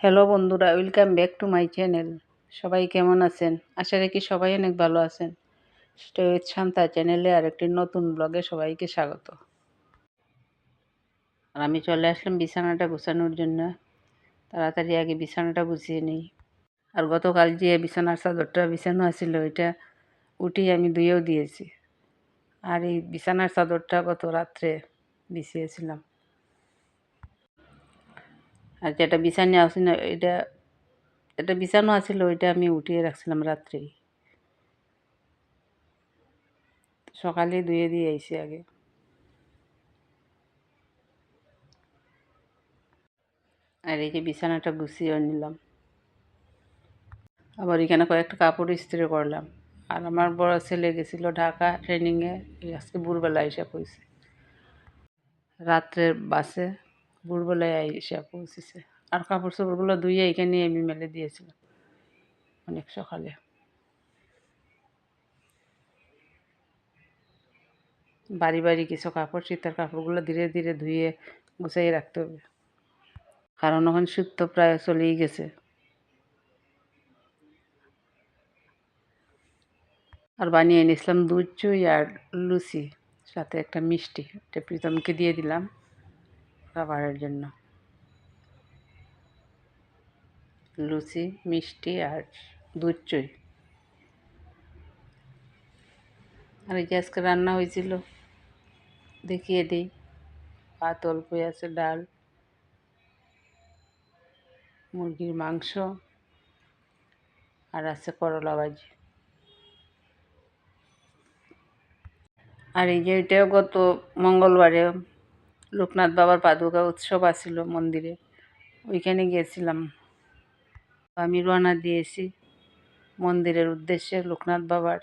Hello বন্ধুরা, welcome back to my channel. সবাই কেমন আছেন? আশা রাখি সবাই অনেক ভালো আছেন। স্টে উইথ শান্তা চ্যানেলে আর একটি নতুন ব্লগে সবাইকে স্বাগত। আর আমি চলে আসলাম বিছানাটা গুছানোর জন্য। তাড়াতাড়ি আগে বিছানাটা গুছিয়ে নিই। আর গতকাল যে বিছানার চাদরটা বিছানো আছিল, ওইটা উঠিয়ে আমি ধুয়েও দিয়েছি। আর এই বিছানার চাদরটা গত রাত্রে বিছিয়েছিলাম। আর যেটা বিছানো আছে না, এটা এটা বিছানো আছিল, ওইটা আমি উঠিয়ে রাখছিলাম রাত্রেই। সকালে ধুয়ে দিয়ে আইসি আগে। আর এই যে বিছানাটা গুছিয়ে নিলাম। আবার এখানে কয়েকটা কাপড় ইস্ত্রি করলাম। আর আমার বড় ছেলে গেছিল ঢাকা ট্রেনিংয়ে আজকে ভোরবেলা এসে পৌঁছে রাত্রের বাসে ভোরবেলায় এসে পৌঁছেছে। আর কাপড় চোপড়গুলো ধুয়ে এখানে আমি মেলে দিয়েছিলাম, অনেক সকালে। বাড়ি বাড়ি কিছু কাপড়, শীতের কাপড়গুলো ধীরে ধীরে ধুয়ে গুছাই রাখতে হবে। কারণ ওখানে শীত তো প্রায় চলেই গেছে। আর বানিয়ে এনেছিলাম দুধ, চুই আর লুচি, সাথে একটা মিষ্টি। এটা প্রীতমকে দিয়ে দিলাম। খাবারের জন্য। লুচি, মিষ্টি আর দুধ চুই। আর এই যে আজকে রান্না হয়েছিল, দেখিয়ে দিই। ভাত অল্পই আছে ডাল, মুরগির মাংস আর আছে করলা ভাজি। আর এই যে এটাও গত মঙ্গলবারে লোকনাথ বাবার পাদুকা উৎসব আসছিল মন্দিরে। ওইখানে গিয়েছিলাম। আমি রওনা দিয়েছি মন্দিরের উদ্দেশ্যে লোকনাথ বাবার।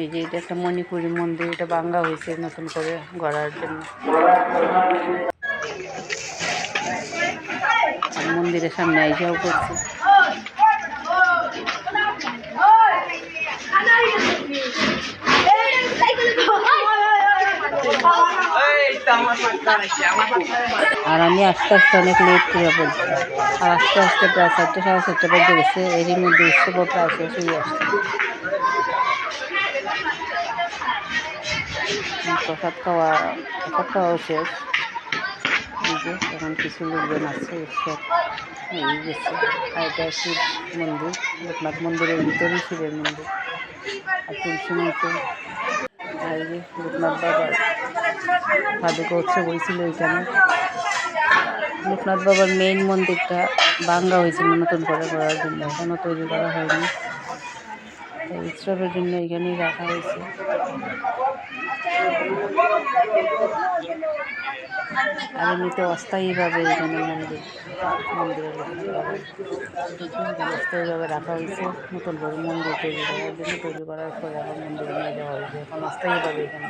এই যে এটা একটা মণিপুরি মন্দির, এটা ভাঙ্গা হয়েছে নতুন করে গড়ার জন্য। মন্দিরের সামনে আইসাও করছে আর আমি আস্তে আস্তে অনেক লেট করে বলছি আর আস্তে আস্তে প্রায় চারটে, সাড়ে চারটে বেজে গেছে। এরই মধ্যে উৎসব প্রায় শেষ হয়ে আসছে প্রসাদ খাওয়া, প্রসাদ খাওয়াও শেষ। এখন কিছু লোকজন আছে, উৎসব এই গেছে। আর শিব মন্দির, লোকনাথ মন্দিরের ভিতরেই শিবের মন্দির। আর তুলসী মন্দির। আর লোকনাথ বাবার পাদুকা উৎসব হয়েছিল ওইখানে। লোকনাথ বাবার মেইন মন্দিরটা ভাঙ্গা হয়েছিল নতুন করে করার জন্য। এখনও তৈরি করা হয়নি। উৎসবের জন্য এখানেই রাখা হয়েছে। আর এমনিতে অস্থায়ীভাবে এখানে মন্দির, মন্দিরের অস্থায়ীভাবে রাখা হয়েছে। নতুন করে মন্দির তৈরি করার জন্য তৈরি করার পরে এখন মন্দিরে নিয়ে যাওয়া হয়েছে। এখন অস্থায়ীভাবে এখানে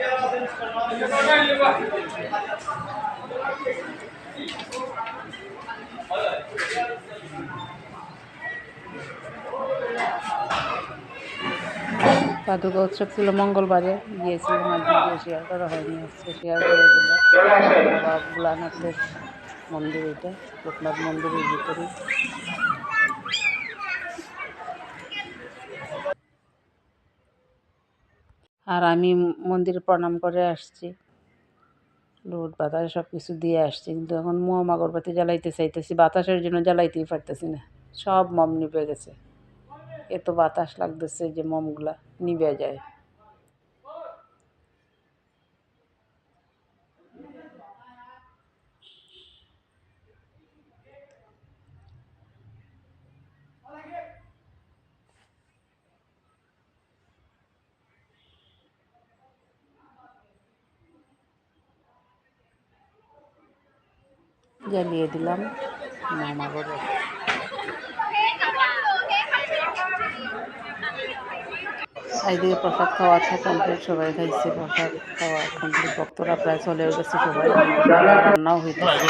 আসছে পাদুকা উৎসব ছিল মঙ্গলবারে গিয়েছিলাম আর ভিডিও শেয়ার করা হয়নি আজকে শেয়ার করে দিল। ভোলানাথের মন্দির এটা লোকনাথ মন্দিরের ভিতরে। আর আমি মন্দিরে প্রণাম করে আসছি। লোট বাতাস সব কিছু দিয়ে আসছি। কিন্তু এখন মোম আগরবাতি জ্বালাইতে চাইতেছি। বাতাসের জন্য জ্বালাইতেই পারতেছি না। সব মম নিভে গেছে। এত বাতাস লাগতেছে যে মমগুলা নিভে যায়। জ্বালিয়ে দিলাম। মামা করে এইদিকে প্রসাদ খাওয়া আছে কমপ্লিট সবাই খাইছে প্রসাদ খাওয়া কমপ্লিট। ভক্তরা প্রায় চলে গেছে সবাই। রান্নাও হইতেছে।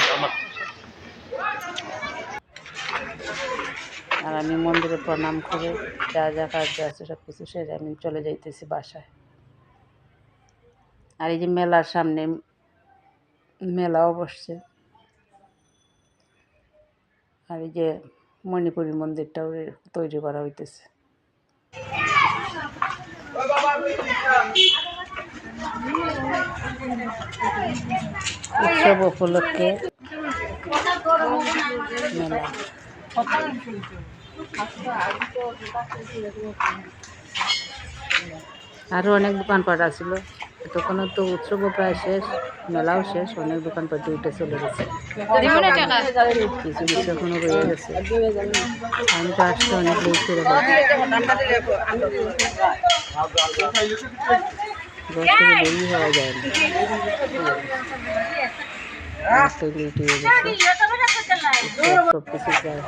আর আমি মন্দিরে প্রণাম করে যা যা কার্য আছে সব কিছু সেরে আমি চলে যাইতেছি বাসায়। আর এই যে মেলার সামনে মেলাও বসছে। আর এই যে মণিপুরী মন্দিরটাও তৈরি করা হইতেছে। উৎসব উপলক্ষে মেলা। আরও অনেক দোকানপাট আছিল। এতক্ষণ তো উৎসবও প্রায় শেষ মেলাও শেষ অনেক দোকানপাট উঠে চলে গেছে। কিছু কিছু এখনও রয়ে গেছে। আমি তো আসতে অনেক লেট করে থেকে দেরি হওয়া যায় না। হয়ে গেছে। সব কিছু প্রায়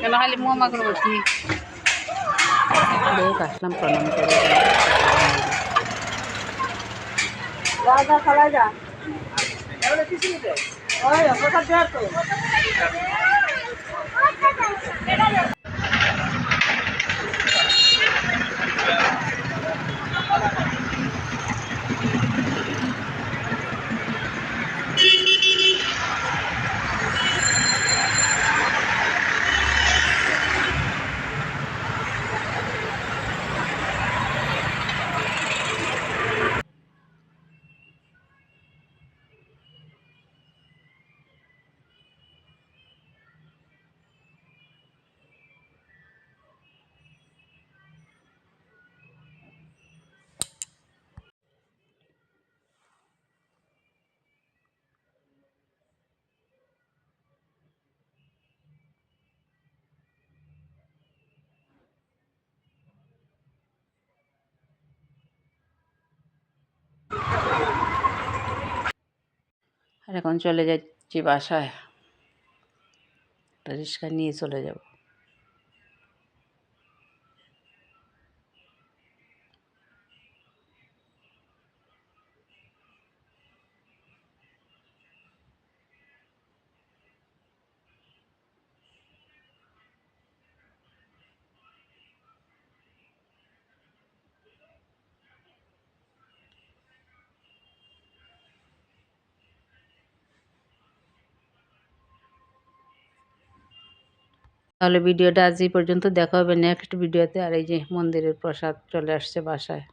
কেন খালি মোমা করব কি যা ওই প্রণাম করে আর এখন চলে যাচ্ছি বাসায়। একটা রিক্সা নিয়ে চলে যাব। তাহলে ভিডিওটা আজ এই পর্যন্ত দেখা হবে নেক্সট ভিডিওতে। আর এই যে মন্দিরের প্রসাদ চলে আসছে বাসায়।